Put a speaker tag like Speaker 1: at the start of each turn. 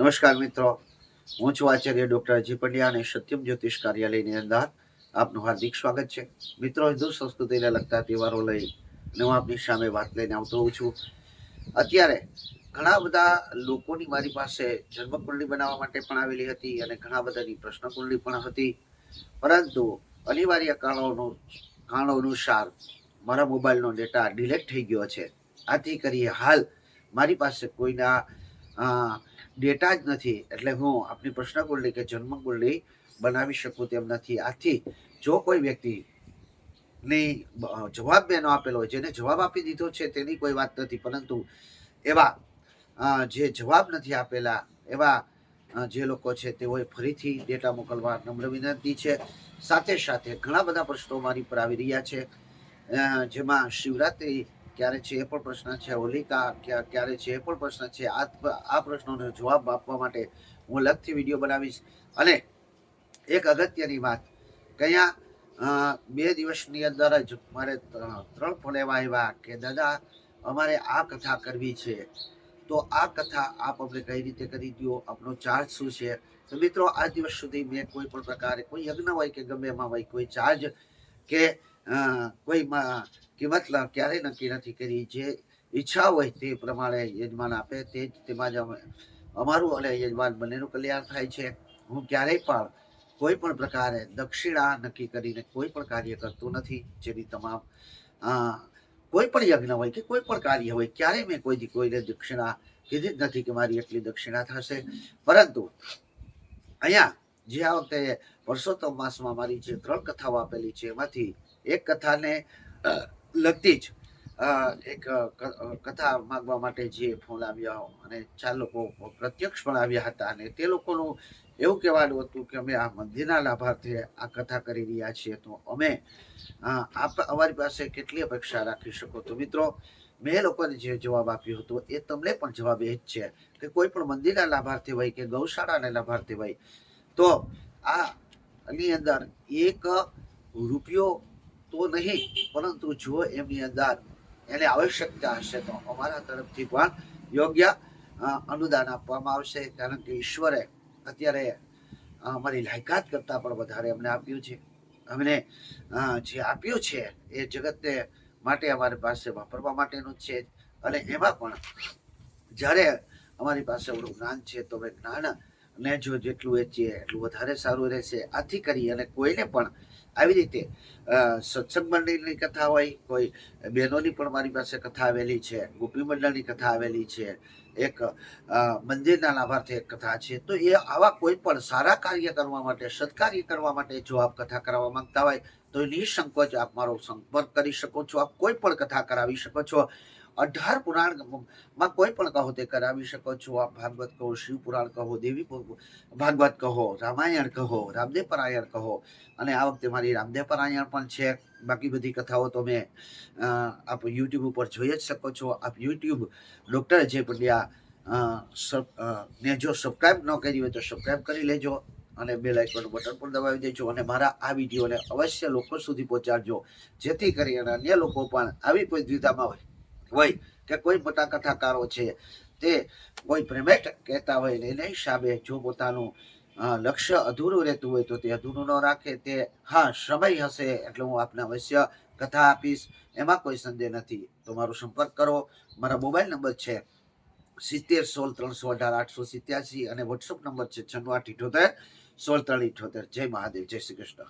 Speaker 1: નમસ્કાર મિત્રો. હું છું આચાર્ય ડોક્ટર અજય પંડ્યા અને સત્યમ જ્યોતિષ કાર્યાલયની અંદર આપનું હાર્દિક સ્વાગત છે. મિત્રો, હિન્દુ સંસ્કૃતિને લગતા તહેવારો લઈ અને હું આપની સામે વાત લઈને આવતો હોઉં છું. અત્યારે ઘણા બધા લોકોની મારી પાસે જન્મકુંડલી બનાવવા માટે પણ આવેલી હતી અને ઘણા બધાની પ્રશ્નકુંડલી પણ હતી. પરંતુ અનિવાર્ય કારણોનું કારણો અનુસાર મારા મોબાઈલનો ડેટા ડિલેટ થઈ ગયો છે. આથી કરી હાલ મારી પાસે કોઈના ડેટા જ નથી. એટલે હું આપની પ્રશ્નકુંડલી કે જન્મકુંડલી બનાવી શકું તેમ નથી. આથી જો કોઈ વ્યક્તિ જવાબ મેં આપેલો હોય, જેને જવાબ આપી દીધો છે તેની કોઈ વાત નથી. પરંતુ એવા જે જવાબ નથી આપેલા, એવા જે લોકો છે તેઓએ ફરીથી ડેટા મોકલવા નમ્ર વિનંતી છે. સાથે સાથે ઘણા બધા પ્રશ્નો મારી પર આવી રહ્યા છે. જેમાં શિવરાત્રિ ક્યારે છે એ પણ પ્રશ્ન છે હોલિકા ક્યારે છે એ પણ પ્રશ્ન છે. આ આ પ્રશ્નોનો જવાબ આપવા માટે હું અલગથી વીડિયો બનાવીશ. અને એક અગત્યની વાત, કયા બે દિવસની અંદર જ મારે ત્ર- ત્રણ ફોન એવા આવ્યા કે, દાદા, અમારે આ કથા કરવી છે. તો આ કથા આપ અમને કઈ રીતે કરી દો આપનો ચાર્જ શું છે? તો મિત્રો, આ દિવસ સુધી મેં કોઈ પણ પ્રકારે, કોઈ યજ્ઞ હોય કે ગમે એમાં હોય, કોઈ ચાર્જ કે કોઈ કિંમત ક્યારેય નક્કી નથી કરી. જે ઈચ્છા હોય તે પ્રમાણે યજમાન આપે. તે જ તેમાં જ અમે, અમારું અને યજમાન બંનેનું કલ્યાણ થાય છે. હું ક્યારેય પણ કોઈ પણ પ્રકારે દક્ષિણા નક્કી કરીને કોઈ પણ કાર્ય કરતો નથી. જેની તમામ કોઈ પણ યજ્ઞ હોય કે કોઈ પણ કાર્ય હોય, ક્યારેય મેં કોઈ કોઈને દક્ષિણા કીધી જ નથી કે મારી એટલી દક્ષિણા થશે. પરંતુ અહીંયા જે આ વખતે પરસોત્તમ માસમાં મારી જે ત્રણ કથાઓ આપેલી છે, એમાંથી એક કથાને લગતી જ એક કથા માંગવા માટે જે ફોન આવ્યા અને ચાર લોકો પ્રત્યક્ષ પણ આવ્યા હતા, અને તે લોકોનું એવું કહેવાનું હતું કે અમે આ મંદિરના લાભાર્થે આ કથા કરી રહ્યા છીએ, તો અમે આપ અમારી પાસે કેટલી અપેક્ષા રાખી શકો? તો મિત્રો, મેં લોકોને જે જવાબ આપ્યો હતો, એ તમને પણ જવાબ એ જ છે કે કોઈ પણ મંદિરના લાભાર્થી હોય કે ગૌશાળાના લાભાર્થી હોય, તો આ ની અંદર એક રૂપિયો તો નહીં, પરંતુ જો એમની અંદર એને આવશ્યકતા હશે તો અમારા તરફથી પણ યોગ્ય અનુદાન આપવામાં આવશે, કારણ કે ઈશ્વરે અત્યારે અમારી લાયકાત કરતાં પણ વધારે અમને આપ્યું છે. અમને જે આપ્યું છે એ જગતને માટે અમારી પાસે વાપરવા માટેનું છે. અને એમાં પણ જ્યારે અમારી પાસે એવું જ્ઞાન છે, તો અમે જ્ઞાન ને જો જેટલું વેચીએ, એટલું વધારે સારું રહેશે. આથી કરી અને કોઈને પણ આવી રીતે સત્સંગ મંડળની કથા હોય, કોઈ બહેનોની પણ મારી પાસે કથા આવેલી છે, ગોપી મંડળની કથા આવેલી છે, એક મંદિરના લાભાર્થે એક કથા છે, તો એ આવા કોઈ પણ સારા કાર્ય કરવા માટે, સત્કાર્ય કરવા માટે જો આપ કથા કરાવવા માંગતા હોય, તો નિસંકોચ આપ મારો સંપર્ક કરી શકો છો. આપ કોઈ પણ કથા કરાવી શકો છો. અઢાર પુરાણમાં કોઈ પણ કહો તે કરાવી શકો છો. આપ ભાગવત કહો, શિવ પુરાણ કહો, દેવી ભાગવત કહો, રામાયણ કહો, રામદેવ પરાયણ કહો. અને આ વખતે મારી રામદેવ પરાયણ પણ છે. બાકી બધી કથાઓ તો મેં આપ યુટ્યુબ ઉપર જોઈ જ શકો છો. આપ યુટ્યુબ ડૉક્ટર જે પંડ્યા ને જો સબસ્ક્રાઈબ ન કરી હોય તો સબસ્ક્રાઈબ કરી લેજો અને બે લાઇકનું બટન પણ દબાવી દેજો અને મારા આ વિડીયોને અવશ્ય લોકો સુધી પહોંચાડજો. જેથી કરી અને અન્ય લોકો પણ આવી કોઈ દ્વિધામાં હોય. હોય કે કોઈ મોટા કથાકારો છે, તે કોઈ પ્રેમેટ કહેતા હોય ને એના હિસાબે જો પોતાનું લક્ષ્ય અધૂરું રહેતું હોય તો તે અધૂરું ન રાખે, તે, હા, સમય હશે એટલે હું આપને અવશ્ય કથા આપીશ, એમાં કોઈ સંદેહ નથી. તો મારો સંપર્ક કરો. મારા મોબાઈલ નંબર છે સિત્તેર સોળ ત્રણસો અઢાર આઠસો સિત્યાસી અને વોટ્સઅપ નંબર છે છન્નું આઠ ઇઠોતેર, સોળ ત્રણ ઇઠોતેર. જય મહાદેવ, જય શ્રી કૃષ્ણ.